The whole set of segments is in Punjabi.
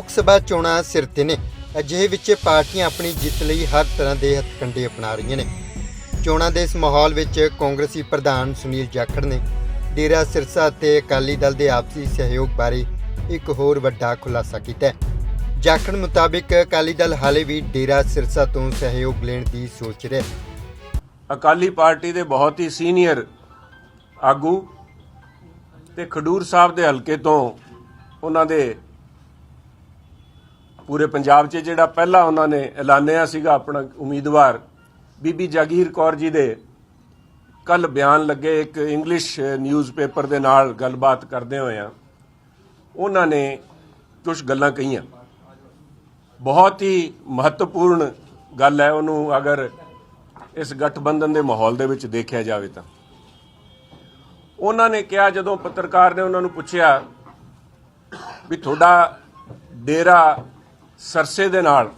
ਲੋਕ ਸਭਾ ਚੋਣਾਂ ਸਿਰ ਤੇ ਨੇ। ਅਜਿਹੇ ਵਿੱਚ ਪਾਰਟੀਆਂ ਆਪਣੀ ਜਿੱਤ ਲਈ ਹਰ ਤਰ੍ਹਾਂ ਦੇ ਹੱਥਕੰਡੇ ਅਪਣਾ ਰਹੀਆਂ ਨੇ। ਚੋਣਾਂ ਦੇ ਇਸ ਮਾਹੌਲ ਵਿੱਚ ਕਾਂਗਰਸੀ ਪ੍ਰਧਾਨ ਸੁਨੀਲ ਜਾਖੜ ਨੇ ਡੇਰਾ ਸਿਰਸਾ ਅਤੇ ਅਕਾਲੀ ਦਲ ਦੇ ਆਪਸੀ ਸਹਿਯੋਗ ਬਾਰੇ ਇੱਕ ਹੋਰ ਵੱਡਾ ਖੁਲਾਸਾ ਕੀਤਾ ਜਾਖੜ ਮੁਤਾਬਿਕ ਅਕਾਲੀ ਦਲ ਹਾਲੇ ਵੀ ਡੇਰਾ ਸਿਰਸਾ ਤੋਂ ਸਹਿਯੋਗ ਲੈਣ ਦੀ ਸੋਚ ਰਿਹਾ ਅਕਾਲੀ ਪਾਰਟੀ ਦੇ ਬਹੁਤ ਹੀ ਸੀਨੀਅਰ ਆਗੂ ਤੇ ਖਡੂਰ ਸਾਹਿਬ ਦੇ ਹਲਕੇ ਤੋਂ ਉਹਨਾਂ ਦੇ ਪੂਰੇ ਪੰਜਾਬ 'ਚ ਜਿਹੜਾ ਪਹਿਲਾ ਉਹਨਾਂ ਨੇ ਐਲਾਨਿਆ ਸੀਗਾ ਆਪਣਾ ਉਮੀਦਵਾਰ, ਬੀਬੀ ਜਾਗੀਰ ਕੌਰ ਜੀ ਦੇ। ਕੱਲ ਬਿਆਨ ਲੱਗੇ ਇੱਕ ਇੰਗਲਿਸ਼ ਨਿਊਜ਼ਪੇਪਰ ਦੇ ਨਾਲ ਗੱਲਬਾਤ ਕਰਦੇ ਹੋਏ ਆ। ਉਹਨਾਂ ਨੇ ਕੁਝ ਗੱਲਾਂ ਕਹੀਆਂ। ਬਹੁਤ ਹੀ ਮਹੱਤਵਪੂਰਨ ਗੱਲ ਹੈ ਉਹਨੂੰ ਅਗਰ ਇਸ ਗਠਬੰਧਨ ਦੇ ਮਾਹੌਲ ਦੇ ਵਿੱਚ ਦੇਖਿਆ ਜਾਵੇ ਤਾਂ। ਉਹਨਾਂ ਨੇ ਕਿਹਾ ਜਦੋਂ ਪੱਤਰਕਾਰ ਨੇ ਉਹਨਾਂ ਨੂੰ ਪੁੱਛਿਆ ਵੀ ਤੁਹਾਡਾ ਡੇਰਾ ਸਰਸੇ ਦੇ ਨਾਲ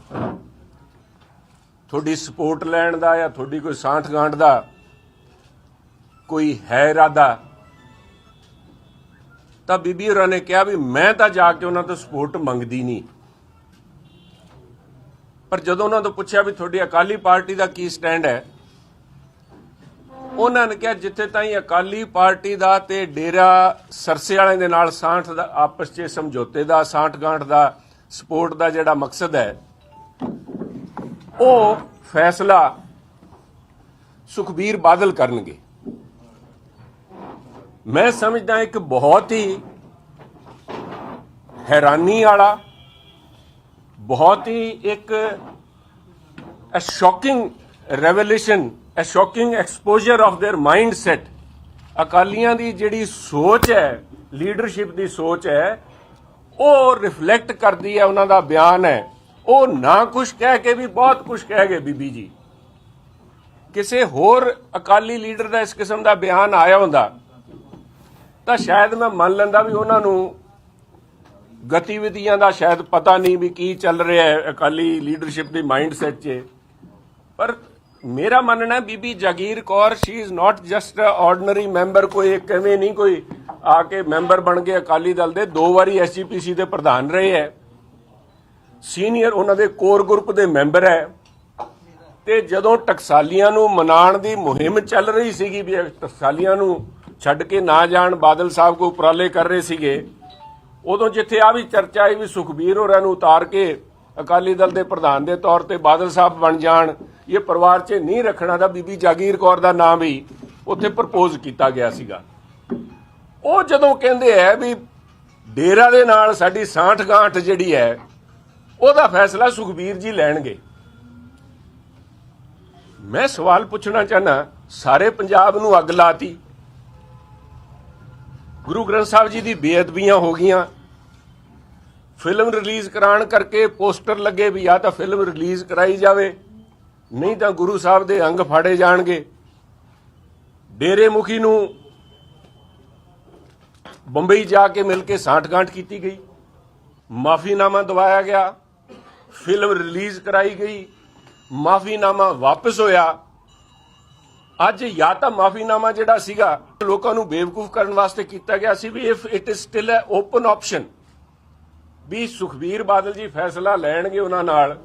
ਤੁਹਾਡੀ ਸਪੋਰਟ ਲੈਣ ਦਾ ਜਾਂ ਤੁਹਾਡੀ ਕੋਈ ਸਾਂਠ ਗਾਂਠ ਦਾ ਕੋਈ ਹੈ ਇਰਾਦਾ, ਤਾਂ ਬੀਬੀ ਹੋਰਾਂ ਨੇ ਕਿਹਾ ਵੀ ਮੈਂ ਤਾਂ ਜਾ ਕੇ ਉਹਨਾਂ ਤੋਂ ਸਪੋਰਟ ਮੰਗਦੀ ਨਹੀਂ। ਪਰ ਜਦੋਂ ਉਹਨਾਂ ਤੋਂ ਪੁੱਛਿਆ ਵੀ ਤੁਹਾਡੀ ਅਕਾਲੀ ਪਾਰਟੀ ਦਾ ਕੀ ਸਟੈਂਡ ਹੈ, ਉਹਨਾਂ ਨੇ ਕਿਹਾ ਜਿੱਥੇ ਤਾਈਂ ਅਕਾਲੀ ਪਾਰਟੀ ਦਾ ਤੇ ਡੇਰਾ ਸਰਸੇ ਵਾਲਿਆਂ ਦੇ ਨਾਲ ਸਾਂਠ ਦਾ, ਆਪਸ 'ਚ ਸਮਝੌਤੇ ਦਾ, ਸਾਂਠ ਗਾਂਠ ਦਾ ਸਪੋਰਟ ਦਾ ਜਿਹੜਾ ਮਕਸਦ ਹੈ, ਉਹ ਫੈਸਲਾ ਸੁਖਬੀਰ ਬਾਦਲ ਕਰਨਗੇ। ਮੈਂ ਸਮਝਦਾ ਇੱਕ ਬਹੁਤ ਹੀ ਹੈਰਾਨੀ ਵਾਲਾ, ਬਹੁਤ ਹੀ ਇੱਕ a shocking revelation a exposure of of mind set ਅਕਾਲੀਆਂ ਦੀ ਜਿਹੜੀ ਸੋਚ ਹੈ ਲੀਡਰਸ਼ਿਪ ਦੀ ਸੋਚ ਹੈ ਉਹ ਰਿਫਲੈਕਟ ਕਰਦੀ ਹੈ ਉਹਨਾਂ ਦਾ ਬਿਆਨ ਹੈ। ਉਹ ਨਾ ਕੁਝ ਕਹਿ ਕੇ ਵੀ ਬਹੁਤ ਕੁਝ ਕਹਿ ਗਏ ਬੀਬੀ ਜੀ। ਕਿਸੇ ਹੋਰ ਅਕਾਲੀ ਲੀਡਰ ਦਾ ਇਸ ਕਿਸਮ ਦਾ ਬਿਆਨ ਆਇਆ ਹੁੰਦਾ, ਤਾਂ ਸ਼ਾਇਦ ਮੈਂ ਮੰਨ ਲੈਂਦਾ ਵੀ ਉਹਨਾਂ ਨੂੰ ਗਤੀਵਿਧੀਆਂ ਦਾ ਸ਼ਾਇਦ ਪਤਾ ਨਹੀਂ ਵੀ ਕੀ ਚੱਲ ਰਿਹਾ ਹੈ ਅਕਾਲੀ ਲੀਡਰਸ਼ਿਪ ਦੀ ਮਾਈਂਡਸੈਟ 'ਚ। ਪਰ ਮੇਰਾ ਮੰਨਣਾ Bibi Jagir Kaur she is not just a ordinary member ਕੋਈ ਕਿਵੇਂ ਨਹੀਂ, ਕੋਈ ਆ ਕੇ ਮੈਂਬਰ ਬਣ ਗਏ ਅਕਾਲੀ ਦਲ ਦੇ। ਦੋ ਵਾਰੀ ਐਸਜੀਪੀਸੀ ਦੇ ਪ੍ਰਧਾਨ ਰਹੇ ਹੈ ਸੀਨੀਅਰ ਉਹਨਾਂ ਦੇ ਕੋਰ ਗਰੁੱਪ ਦੇ ਮੈਂਬਰ ਹੈ ਤੇ ਜਦੋਂ ਟਕਸਾਲੀਆਂ ਨੂੰ ਮਨਾਉਣ ਦੀ ਮੁਹਿੰਮ ਚੱਲ ਰਹੀ ਸੀਗੀ ਵੀ ਟਕਸਾਲੀਆਂ ਨੂੰ ਛੱਡ ਕੇ ਨਾ ਜਾਣ, ਬਾਦਲ ਸਾਹਿਬ ਕੋ ਉਪਰਾਲੇ ਕਰ ਰਹੇ ਸੀਗੇ, ਉਦੋਂ ਜਿੱਥੇ ਆ ਵੀ ਚਰਚਾ ਆਈ ਵੀ ਸੁਖਬੀਰ ਹੋਰਾਂ ਨੂੰ ਉਤਾਰ ਕੇ ਅਕਾਲੀ ਦਲ ਦੇ ਪ੍ਰਧਾਨ ਦੇ ਤੌਰ ਤੇ ਬਾਦਲ ਸਾਹਿਬ ਬਣ ਜਾਣ, ਇਹ ਪਰਿਵਾਰ 'ਚ ਨਹੀਂ ਰੱਖਣਾ ਦਾ ਬੀਬੀ ਜਾਗੀਰ ਕੌਰ ਦਾ ਨਾਮ ਵੀ ਉੱਥੇ ਪ੍ਰਪੋਜ਼ ਕੀਤਾ ਗਿਆ ਸੀਗਾ। ਉਹ ਜਦੋਂ ਕਹਿੰਦੇ ਆ ਵੀ ਡੇਰਾ ਦੇ ਨਾਲ ਸਾਡੀ ਸਾਂਠ ਗਾਂਠ ਜਿਹੜੀ ਹੈ, ਉਹਦਾ ਫੈਸਲਾ ਸੁਖਬੀਰ ਜੀ ਲੈਣਗੇ। ਮੈਂ ਸਵਾਲ ਪੁੱਛਣਾ ਚਾਹਨਾ, ਸਾਰੇ ਪੰਜਾਬ ਨੂੰ ਅੱਗ ਲਾਤੀ। ਗੁਰੂ ਗ੍ਰੰਥ ਸਾਹਿਬ ਜੀ ਦੀ ਬੇਅਦਬੀਆਂ ਹੋ ਗਈਆਂ। ਫਿਲਮ ਰਿਲੀਜ਼ ਕਰਾਉਣ ਕਰਕੇ ਪੋਸਟਰ ਲੱਗੇ ਵੀ ਜਾਂ ਤਾਂ ਫਿਲਮ ਰਿਲੀਜ਼ ਕਰਾਈ ਜਾਵੇ, ਨਹੀਂ ਤਾਂ ਗੁਰੂ ਸਾਹਿਬ ਦੇ ਅੰਗ ਫਾੜੇ ਜਾਣਗੇ। ਡੇਰੇ ਮੁਖੀ ਨੂੰ ਬੰਬਈ ਜਾ ਕੇ ਮਿਲ ਕੇ ਸਾਂਠਗਾਂਠ ਕੀਤੀ ਗਈ। ਮਾਫੀਨਾਮਾ ਦਵਾਇਆ ਗਿਆ। ਫਿਲਮ ਰਿਲੀਜ਼ ਕਰਾਈ ਗਈ। ਮਾਫੀਨਾਮਾ ਵਾਪਸ ਹੋਇਆ। ਅੱਜ ਜਾਂ ਤਾਂ ਮਾਫੀਨਾਮਾ ਜਿਹੜਾ ਸੀਗਾ, ਲੋਕਾਂ ਨੂੰ ਬੇਵਕੂਫ ਕਰਨ ਵਾਸਤੇ ਕੀਤਾ ਗਿਆ ਸੀ ਵੀ if it is still a open option ਵੀ ਸੁਖਬੀਰ ਬਾਦਲ ਜੀ ਫੈਸਲਾ ਲੈਣਗੇ ਉਹਨਾਂ ਨਾਲ,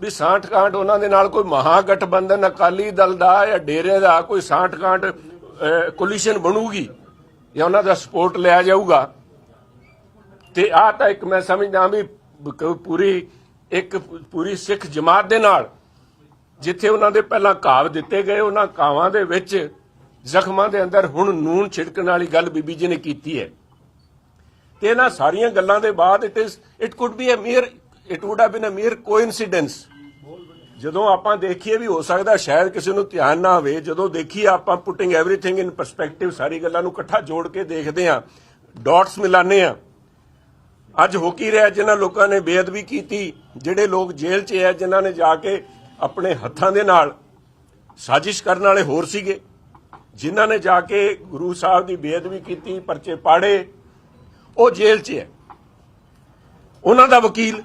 ਵੀ ਸਾਂਠ ਕਾਂਟ ਉਹਨਾਂ ਦੇ ਨਾਲ ਕੋਈ ਮਹਾਗਠਬੰਧਨ, ਅਕਾਲੀ ਦਲ ਦਾ ਜਾਂ ਡੇਰੇ ਦਾ ਕੋਈ ਸਾਂਠ ਕਾਂਟ ਕੋਲੀਸ਼ਨ ਬਣੂਗੀ। ਜਾਂ ਉਹਨਾਂ ਦਾ ਸਪੋਰਟ ਲਿਆ ਜਾਊਗਾ। ਤੇ ਆ ਤਾਂ ਇੱਕ ਮੈਂ ਸਮਝਦਾ ਵੀ ਪੂਰੀ ਇੱਕ ਪੂਰੀ ਸਿੱਖ ਜਮਾਤ ਦੇ ਨਾਲ ਜਿੱਥੇ ਉਹਨਾਂ ਦੇ ਪਹਿਲਾਂ ਘਾਵ ਦਿੱਤੇ ਗਏ, ਉਹਨਾਂ ਘਾਵਾਂ ਦੇ ਵਿੱਚ ਜ਼ਖਮਾਂ ਦੇ ਅੰਦਰ ਹੁਣ ਨੂਨ ਛਿੜਕਣ ਵਾਲੀ ਗੱਲ ਬੀਬੀ ਜੀ ਨੇ ਕੀਤੀ ਹੈ। ਤੇ ਇਹਨਾਂ ਸਾਰੀਆਂ ਗੱਲਾਂ ਦੇ ਬਾਅਦ it is it could be a mere it would have been a mere coincidence ਜਦੋਂ ਆਪਾਂ ਦੇਖੀਏ ਵੀ ਹੋ ਸਕਦਾ ਸ਼ਾਇਦ ਕਿਸੇ ਨੂੰ ਧਿਆਨ ਨਾ ਹੋਵੇ, ਜਦੋਂ ਦੇਖੀਏ ਆਪਾਂ ਪੁੱਟਿੰਗ ਐਵਰੀਥਿੰਗ ਇਨ ਪਰਸਪੈਕਟਿਵ ਸਾਰੀ ਗੱਲਾਂ ਨੂੰ ਇਕੱਠਾ ਜੋੜ ਕੇ ਦੇਖਦੇ ਆ ਡਾਟਸ ਮਿਲਾਨੇ ਆ ਅੱਜ ਹੋ ਕੀ ਰਿਹਾ, ਜਿਨ੍ਹਾਂ ਲੋਕਾਂ ਨੇ ਬੇਅਦਬੀ ਕੀਤੀ, ਜਿਹੜੇ ਲੋਕ ਜੇਲ੍ਹ 'ਚ ਹੈ ਜਿਨ੍ਹਾਂ ਨੇ ਜਾ ਕੇ ਆਪਣੇ ਹੱਥਾਂ ਦੇ ਨਾਲ ਸਾਜ਼ਿਸ਼ ਕਰਨ ਵਾਲੇ ਹੋਰ ਸੀਗੇ, ਜਿਨ੍ਹਾਂ ਨੇ ਜਾ ਕੇ ਗੁਰੂ ਸਾਹਿਬ ਦੀ ਬੇਅਦਬੀ ਕੀਤੀ, ਪਰਚੇ ਪਾੜੇ, ਉਹ ਜੇਲ੍ਹ 'ਚ ਹੈ। ਉਹਨਾਂ ਦਾ ਵਕੀਲ,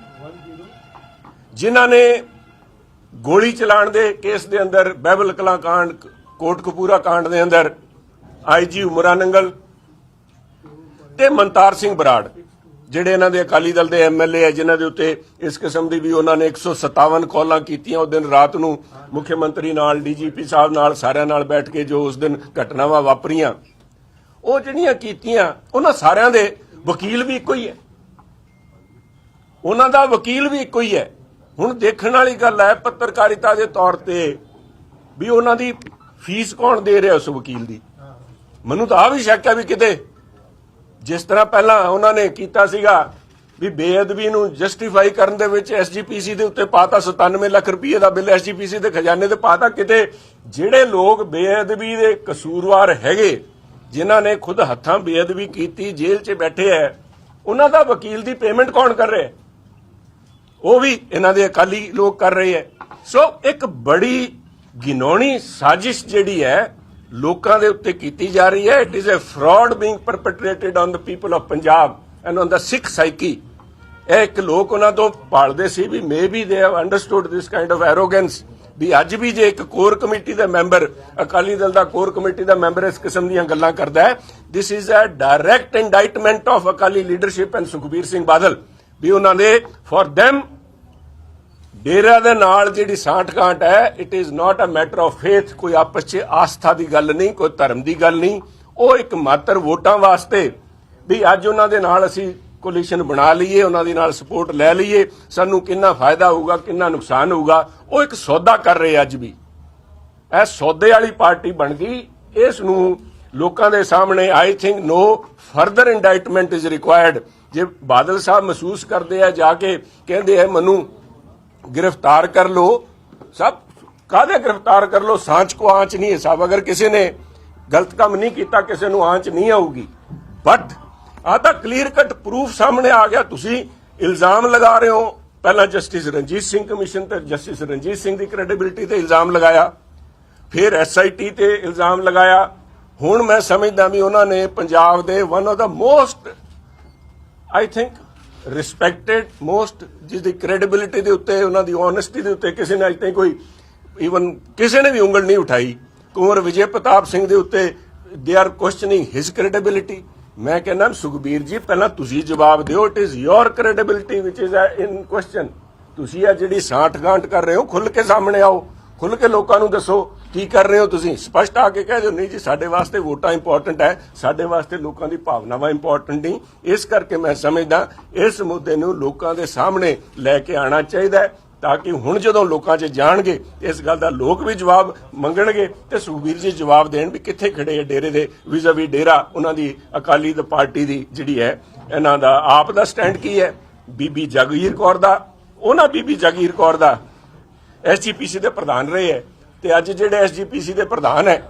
ਜਿਨ੍ਹਾਂ ਨੇ ਗੋਲੀ ਚਲਾਉਣ ਦੇ ਕੇਸ ਦੇ ਅੰਦਰ ਬਹਿਬਲ ਕਲਾਂ ਕਾਂਡ ਕੋਟਕਪੂਰਾ ਕਾਂਡ ਦੇ ਅੰਦਰ ਆਈਜੀ ਉਮਰਾ ਨੰਗਲ ਤੇ ਮਨਤਾਰ ਸਿੰਘ ਬਰਾੜ, ਜਿਹੜੇ ਇਹਨਾਂ ਦੇ ਅਕਾਲੀ ਦਲ ਦੇ ਐਮਐਲਏ ਹੈ, ਜਿਨ੍ਹਾਂ ਦੇ ਉੱਤੇ ਇਸ ਕਿਸਮ ਦੀ ਵੀ ਉਹਨਾਂ ਨੇ 157 ਕਾਲਾਂ ਕੀਤੀਆਂ, ਉਹ ਦਿਨ ਰਾਤ ਨੂੰ ਮੁੱਖ ਮੰਤਰੀ ਨਾਲ ਡੀਜੀਪੀ ਸਾਹਿਬ ਨਾਲ, ਸਾਰਿਆਂ ਨਾਲ ਬੈਠ ਕੇ ਜੋ ਉਸ ਦਿਨ ਘਟਨਾਵਾਂ ਵਾਪਰੀਆਂ, ਉਹ ਜਿਹੜੀਆਂ ਕੀਤੀਆਂ, ਉਹਨਾਂ ਸਾਰਿਆਂ ਦੇ ਵਕੀਲ ਵੀ ਇੱਕੋ ਹੀ ਹੈ। ਉਹਨਾਂ ਦਾ ਵਕੀਲ ਵੀ ਇੱਕੋ ਹੀ ਹੈ। ਹੁਣ ਦੇਖਣ ਵਾਲੀ ਗੱਲ ਹੈ ਪੱਤਰਕਾਰਿਤਾ ਦੇ ਤੌਰ ਤੇ ਵੀ ਉਹਨਾਂ ਦੀ ਫੀਸ ਕੌਣ ਦੇ ਰਿਹਾ ਉਸ ਵਕੀਲ ਦੀ। ਮੈਨੂੰ ਤਾਂ ਆ ਵੀ ਸ਼ੱਕ ਹੈ ਵੀ ਕਿਤੇ ਜਿਸ ਤਰ੍ਹਾਂ ਪਹਿਲਾਂ ਉਹਨਾਂ ਨੇ ਕੀਤਾ ਸੀਗਾ ਵੀ ਬੇਅਦਬੀ ਨੂੰ ਜਸਟੀਫਾਈ ਕਰਨ ਦੇ ਵਿੱਚ ਐਸਜੀਪੀਸੀ ਦੇ ਉੱਤੇ ਪਾਤਾ 97 ਲੱਖ ਰੁਪਏ ਦਾ ਬਿੱਲ ਐਸਜੀਪੀਸੀ ਦੇ ਖਜ਼ਾਨੇ ਤੇ ਪਾਤਾ ਕਿਤੇ, ਜਿਹੜੇ ਲੋਕ ਬੇਅਦਬੀ ਦੇ ਕਸੂਰਵਾਰ ਹੈਗੇ, ਜਿਨ੍ਹਾਂ ਨੇ ਖੁਦ ਹੱਥਾਂ ਬੇਅਦਬੀ ਕੀਤੀ, ਜੇਲ੍ਹ 'ਚ ਬੈਠੇ ਐ ਉਹਨਾਂ ਦਾ ਵਕੀਲ ਦੀ ਪੇਮੈਂਟ ਕੌਣ ਕਰ ਰਿਹਾ ਉਹ ਵੀ ਇਹਨਾਂ ਦੇ ਅਕਾਲੀ ਲੋਕ ਕਰ ਰਹੇ ਹੈ। ਸੋ ਇੱਕ ਬੜੀ ਗਿਨੋਣੀ ਸਾਜ਼ਿਸ਼ ਜਿਹੜੀ ਹੈ, ਲੋਕਾਂ ਦੇ ਉੱਤੇ ਕੀਤੀ ਜਾ ਰਹੀ ਹੈ। It is a fraud being perpetrated on the people of Punjab and on the Sikh psyche ਇਹ ਇੱਕ ਲੋਕ ਉਹਨਾਂ ਤੋਂ ਭਾਲਦੇ ਸੀ ਵੀ maybe they have understood this kind of arrogance ਵੀ ਅੱਜ ਵੀ ਜੇ ਇੱਕ ਕੋਰ ਕਮੇਟੀ ਦਾ ਮੈਂਬਰ, ਅਕਾਲੀ ਦਲ ਦਾ ਕੋਰ ਕਮੇਟੀ ਦਾ ਮੈਂਬਰ ਇਸ ਕਿਸਮ ਦੀਆਂ ਗੱਲਾਂ ਕਰਦਾ ਹੈ this is a direct indictment of Akali leadership and Sukhbir Singh Badal ਵੀ ਉਹਨਾਂ ਦੇ ਫॉर them ਡੇਰਾ ਦੇ ਨਾਲ ਜਿਹੜੀ ਸਾਂਠ-ਗਾਂਠ ਹੈ it is not a matter of faith ਕੋਈ ਆਪਸ 'ਚ ਆਸਥਾ ਦੀ ਗੱਲ ਨਹੀਂ, ਕੋਈ ਧਰਮ ਦੀ ਗੱਲ ਨਹੀਂ। ਉਹ ਇੱਕ ਮਾਤਰ ਵੋਟਾਂ ਵਾਸਤੇ ਵੀ ਅੱਜ ਉਹਨਾਂ ਦੇ ਨਾਲ ਅਸੀਂ ਕੋਲੀਸ਼ਨ ਬਣਾ ਲਈਏ, ਉਹਨਾਂ ਦੇ ਨਾਲ ਸਪੋਰਟ ਲੈ ਲਈਏ, ਸਾਨੂੰ ਕਿੰਨਾ ਫਾਇਦਾ ਹੋਊਗਾ, ਕਿੰਨਾ ਨੁਕਸਾਨ ਹੋਊਗਾ, ਉਹ ਇੱਕ ਸੌਦਾ ਕਰ ਰਹੇ ਅੱਜ ਵੀ। ਇਹ ਸੌਦੇ ਵਾਲੀ ਪਾਰਟੀ ਬਣ ਗਈ, ਇਸ ਨੂੰ ਲੋਕਾਂ ਦੇ ਸਾਹਮਣੇ I think no further indictment is required ਜੇ ਬਾਦਲ ਸਾਹਿਬ ਮਹਿਸੂਸ ਕਰਦੇ ਆ ਜਾ ਕੇ, ਕਹਿੰਦੇ ਆ, ਮੈਨੂੰ, ਗ੍ਰਿਫਤਾਰ ਕਰ ਲੋ ਸਭ ਕਾਹਦੇ ਗ੍ਰਿਫਤਾਰ ਕਰ ਲੋ ਸਾਂਚ ਕੋ ਆਂਚ ਨਹੀਂ ਹੈ ਸਾਹਿਬ ਅਗਰ ਕਿਸੇ ਨੇ ਗਲਤ ਕੰਮ ਨਹੀਂ ਕੀਤਾ, ਕਿਸੇ ਨੂੰ ਆਂਚ ਨਹੀਂ ਆਊਗੀ। ਬਟ ਆ ਤਾਂ ਕਲੀਅਰ ਕੱਟ ਪ੍ਰੂਫ ਸਾਹਮਣੇ ਆ ਗਿਆ। ਤੁਸੀਂ ਇਲਜ਼ਾਮ ਲਗਾ ਰਹੇ ਹੋ। ਪਹਿਲਾਂ ਜਸਟਿਸ ਰਣਜੀਤ ਸਿੰਘ ਕਮਿਸ਼ਨ ਤੇ ਜਸਟਿਸ ਰਣਜੀਤ ਸਿੰਘ ਦੀ ਕ੍ਰੈਡੀਬਿਲਟੀ ਤੇ ਇਲਜ਼ਾਮ ਲਗਾਇਆ। ਫਿਰ ਐਸਆਈਟੀ ਤੇ ਇਲਜ਼ਾਮ ਲਗਾਇਆ। ਹੁਣ ਮੈਂ ਸਮਝਦਾ ਵੀ ਉਹਨਾਂ ਨੇ ਪੰਜਾਬ ਦੇ one of the most I think respected most ਜਿਸ ਦੀ ਕ੍ਰੈਡੀਬਿਲਿਟੀ ਦੇ ਉੱਤੇ, ਉਹਨਾਂ ਦੀ ਓਨੈਸਟੀ ਦੇ ਉੱਤੇ ਕਿਸੇ ਨੇ ਅਜੇ ਤੱਕ ਕੋਈ ਈਵਨ ਕਿਸੇ ਨੇ ਵੀ ਉਂਗਲ ਨਹੀਂ ਉਠਾਈ। ਕੁੰਵਰ ਵਿਜੇ ਪ੍ਰਤਾਪ ਸਿੰਘ ਦੇ ਉੱਤੇ they are questioning his credibility ਮੈਂ ਕਹਿੰਦਾ, ਸੁਖਬੀਰ ਜੀ, ਪਹਿਲਾਂ ਤੁਸੀਂ ਜਵਾਬ ਦਿਓ it is your credibility which is in question ਤੁਸੀਂ ਆ ਜਿਹੜੀ ਸਾਂਠ ਗਾਂਠ ਕਰ ਰਹੇ ਹੋ ਖੁੱਲ ਕੇ ਸਾਹਮਣੇ ਆਓ। ਖੁੱਲ ਕੇ ਲੋਕਾਂ ਨੂੰ ਦੱਸੋ, ਕੀ ਕਰ ਰਹੇ ਹੋ ਤੁਸੀਂ? ਸਪਸ਼ਟ ਆ ਕੇ ਕਹਿ ਦਿਓ, ਨਹੀਂ ਜੀ, ਸਾਡੇ ਵਾਸਤੇ ਵੋਟਾਂ ਇੰਪੋਰਟੈਂਟ ਹੈ, ਸਾਡੇ ਵਾਸਤੇ ਲੋਕਾਂ ਦੀ ਭਾਵਨਾਵਾਂ ਇੰਪੋਰਟੈਂਟ ਨਹੀਂ। ਇਸ ਕਰਕੇ ਮੈਂ ਸਮਝਦਾ, ਇਸ ਮੁੱਦੇ ਨੂੰ ਲੋਕਾਂ ਦੇ ਸਾਹਮਣੇ ਲੈ ਕੇ ਆਣਾ ਚਾਹੀਦਾ ਹੈ, ਤਾਂ ਕਿ ਹੁਣ ਜਦੋਂ ਲੋਕਾਂ 'ਚ ਜਾਣਗੇ, ਇਸ ਗੱਲ ਦਾ ਲੋਕ ਵੀ ਜਵਾਬ ਮੰਗਣਗੇ ਤੇ ਸੁਖਬੀਰ ਜੀ ਜਵਾਬ ਦੇਣ ਵੀ ਕਿੱਥੇ ਖੜੇ ਹੈ ਡੇਰੇ ਦੇ ਵਿਜ਼ਾਵੀ ਡੇਰਾ, ਉਹਨਾਂ ਦੀ ਅਕਾਲੀ ਦ ਪਾਰਟੀ ਦੀ ਜਿਹੜੀ ਹੈ, ਇਹਨਾਂ ਦਾ ਆਪ ਦਾ ਸਟੈਂਡ ਕੀ ਹੈ? ਬੀਬੀ ਜਗੀਰ ਕੌਰ ਦਾ, ਉਹਨਾਂ ਬੀਬੀ ਜਗੀਰ ਕੌਰ ਦਾ। ਐਸਜੀਪੀਸੀ ਦੇ ਪ੍ਰਧਾਨ ਰਹੇ ਹੈ ਤੇ ਅੱਜ ਜਿਹੜੇ ਐਸਜੀਪੀਸੀ ਦੇ ਪ੍ਰਧਾਨ ਹੈ,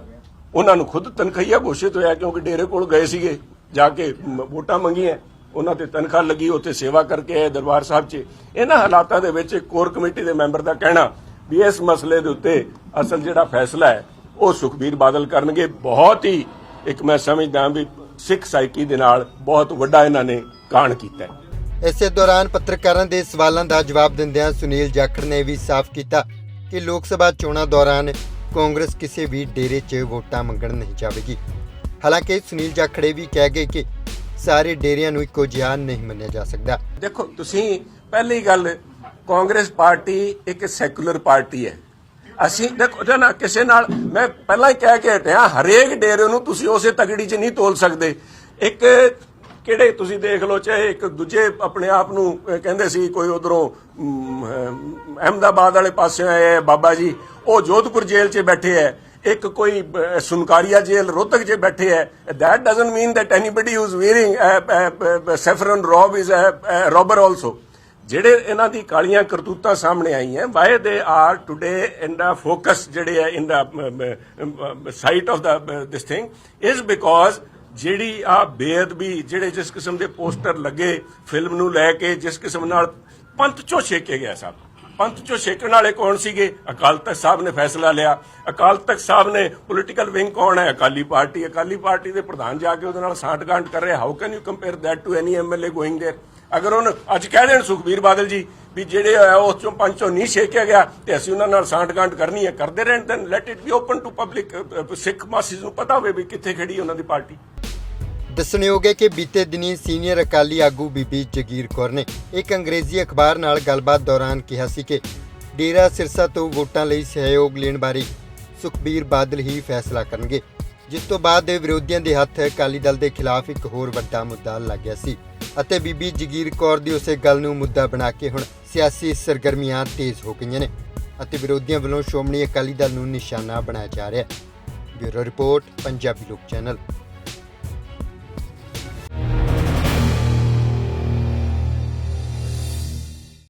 ਉਹਨਾਂ ਨੂੰ ਖੁਦ ਤਨਖਈਆ ਘੋਸ਼ਿਤ ਹੋਇਆ ਕਿਉਂਕਿ ਡੇਰੇ ਕੋਲ ਗਏ ਸੀਗੇ, ਜਾ ਕੇ ਵੋਟਾਂ ਮੰਗੀਆਂ, ਉਹਨਾਂ ਤੇ ਤਨਖਾਹ ਲੱਗੀ, ਉੱਥੇ ਸੇਵਾ ਕਰਕੇ ਆਏ ਦਰਬਾਰ ਸਾਹਿਬ 'ਚ। ਇਹਨਾਂ ਹਾਲਾਤਾਂ ਦੇ ਵਿੱਚ ਕੋਰ ਕਮੇਟੀ ਦੇ ਮੈਂਬਰ ਦਾ ਕਹਿਣਾ ਵੀ ਇਸ ਮਸਲੇ ਦੇ ਉੱਤੇ ਅਸਲ ਜਿਹੜਾ ਫੈਸਲਾ ਹੈ, ਉਹ ਸੁਖਬੀਰ ਬਾਦਲ ਕਰਨਗੇ। ਬਹੁਤ ਹੀ ਇੱਕ ਮੈਂ ਸਮਝਦਾ ਵੀ ਸਿੱਖ ਸਾਇਕੀ ਦੇ ਨਾਲ ਬਹੁਤ ਵੱਡਾ ਇਹਨਾਂ ਨੇ ਕਾਣ ਕੀਤਾ ਇਸੇ ਦੌਰਾਨ ਪੱਤਰਕਾਰਾਂ ਦੇ ਸਵਾਲਾਂ ਦਾ ਜਵਾਬ ਦਿੰਦਿਆਂ ਸੁਨੀਲ ਜਾਖੜ ਨੇ ਵੀ ਸਾਫ਼ ਕੀਤਾ ਕਿ ਲੋਕ ਸਭਾ ਚੋਣਾਂ ਦੌਰਾਨ ਕਾਂਗਰਸ ਕਿਸੇ ਵੀ ਡੇਰੇ 'ਚ ਵੋਟਾਂ ਮੰਗਣ ਨਹੀਂ ਜਾਵੇਗੀ। ਹਾਲਾਂਕਿ ਸੁਨੀਲ ਜਾਖੜ ਵੀ ਕਹਿ ਗਏ ਕਿ ਸਾਰੇ ਡੇਰਿਆਂ ਨੂੰ ਇੱਕੋ ਜਿਹਾ ਨਹੀਂ ਮੰਨਿਆ ਜਾ ਸਕਦਾ। ਦੇਖੋ, ਤੁਸੀਂ ਪਹਿਲੀ ਗੱਲ, ਕਾਂਗਰਸ ਪਾਰਟੀ ਇੱਕ ਸੈਕੂਲਰ ਪਾਰਟੀ ਹੈ। ਅਸੀਂ ਦੇਖੋ ਨਾ, ਕਿਸੇ ਨਾਲ ਮੈਂ ਪਹਿਲਾਂ ਹੀ ਕਹਿ ਕੇ ਹਟਿਆ, ਹਰੇਕ ਡੇਰੇ ਨੂੰ ਤੁਸੀਂ ਉਸੇ ਤਗੜੀ 'ਚ ਨਹੀਂ ਤੋਲ ਸਕਦੇ। ਇੱਕ ਕਿਹੜੇ ਤੁਸੀਂ ਦੇਖ ਲਓ, ਚਾਹੇ ਇੱਕ ਦੂਜੇ ਆਪਣੇ ਆਪ ਨੂੰ ਕਹਿੰਦੇ ਸੀ ਕੋਈ ਉਧਰੋਂ ਅਹਿਮਦਾਬਾਦ ਵਾਲੇ ਪਾਸੇ ਆਏ ਹੈ ਬਾਬਾ ਜੀ, ਉਹ ਜੋਧਪੁਰ ਜੇਲ੍ਹ 'ਚ ਬੈਠੇ ਹੈ ਇੱਕ ਕੋਈ ਸੁਨਕਾਰੀਆ ਜੇਲ੍ਹ, ਰੋਹਤਕ 'ਚ ਬੈਠੇ ਹੈ that doesn't mean that anybody who is wearing a saffron robe is a robber ਜਿਹੜੇ ਇਹਨਾਂ ਦੀ ਕਾਲੀਆਂ ਕਰਤੂਤਾਂ ਸਾਹਮਣੇ ਆਈਆਂ why they are today in the focus ਜਿਹੜੇ ਹੈ in the sight of the this thing is because ਜਿਹੜੀ ਆ ਬੇਅਦਬੀ ਜਿਹੜੇ ਜਿਸ ਕਿਸਮ ਦੇ ਪੋਸਟਰ ਲੱਗੇ ਫਿਲਮ ਨੂੰ ਲੈ ਕੇ ਜਿਸ ਕਿਸਮ ਨਾਲ ਪੰਥ ਚੋਂ ਛੇਕੇ ਗਿਆ ਸਭ ਪੰਥ ਚੋਂ ਛੇਕਣ ਵਾਲੇ ਕੌਣ ਸੀਗੇ ਅਕਾਲ ਤਖਤ ਸਾਹਿਬ ਨੇ ਫੈਸਲਾ ਲਿਆ ਅਕਾਲ ਤਖਤ ਸਾਹਿਬ ਨੇ ਪੋਲੀਟੀਕਲ ਵਿੰਗ ਕੌਣ ਹੈ ਅਕਾਲੀ ਪਾਰਟੀ ਅਕਾਲੀ ਪਾਰਟੀ ਦੇ ਪ੍ਰਧਾਨ ਜਾ ਕੇ ਉਹਦੇ ਨਾਲ ਸਾਂਠਗਾਂਠ ਕਰ ਰਿਹਾ how can you compare that to any MLA going there ਅਗਰ ਉਹਨ ਅੱਜ ਕਹਿ ਦੇਣ ਸੁਖਬੀਰ ਬਾਦਲ ਜੀ ਵੀ ਜਿਹੜੇ ਆ ਉਸ ਚੋਂ ਪੰਜ ਚੋਂ ਨਹੀਂ ਛੇਕਿਆ ਗਿਆ ਤੇ ਅਸੀਂ ਉਹਨਾਂ ਨਾਲ ਸਾਂਠਗਾਂਠ ਕਰਨੀ ਹੈ ਕਰਦੇ ਰਹਿਣ then let it be open to public Sikh masses ਨੂੰ ਪਤਾ ਹੋਵੇ ਵੀ ਕਿੱਥੇ ਖੜੀ ਉਹਨਾਂ ਦੀ ਪਾਰਟੀ ਦੱਸਣਯੋਗ ਹੈ ਕਿ ਬੀਤੇ ਦਿਨੀ ਸੀਨੀਅਰ ਅਕਾਲੀ ਆਗੂ ਬੀਬੀ ਜਗੀਰ ਕੌਰ ਨੇ ਇੱਕ ਅੰਗਰੇਜ਼ੀ ਅਖਬਾਰ ਨਾਲ ਗੱਲਬਾਤ ਦੌਰਾਨ ਕਿਹਾ ਸੀ ਕਿ ਡੇਰਾ ਸਿਰਸਾ ਤੋਂ ਵੋਟਾਂ ਲਈ ਸਹਿਯੋਗ ਲੈਣ ਬਾਰੇ ਸੁਖਬੀਰ ਬਾਦਲ ਹੀ ਫੈਸਲਾ ਕਰਨਗੇ, ਜਿਸ ਤੋਂ ਬਾਅਦ ਵਿਰੋਧੀਆਂ ਦੇ ਹੱਥ ਅਕਾਲੀ ਦਲ ਦੇ ਖਿਲਾਫ ਇੱਕ ਹੋਰ ਵੱਡਾ ਮੁੱਦਾ ਲੱਗ ਗਿਆ ਸੀ ਅਤੇ ਬੀਬੀ ਜਗੀਰ ਕੌਰ ਦੀ ਉਸੇ ਗੱਲ ਨੂੰ ਮੁੱਦਾ ਬਣਾ ਕੇ ਹੁਣ ਸਿਆਸੀ ਸਰਗਰਮੀਆਂ ਤੇਜ਼ ਹੋ ਗਈਆਂ ਨੇ ਅਤੇ ਵਿਰੋਧੀਆਂ ਵੱਲੋਂ ਸ਼੍ਰੋਮਣੀ ਅਕਾਲੀ ਦਲ ਨੂੰ ਨਿਸ਼ਾਨਾ ਬਣਾਇਆ ਜਾ ਰਿਹਾ ਹੈ। ਬਿਊਰੋ ਰਿਪੋਰਟ, ਪੰਜਾਬੀ ਲੋਕ ਚੈਨਲ।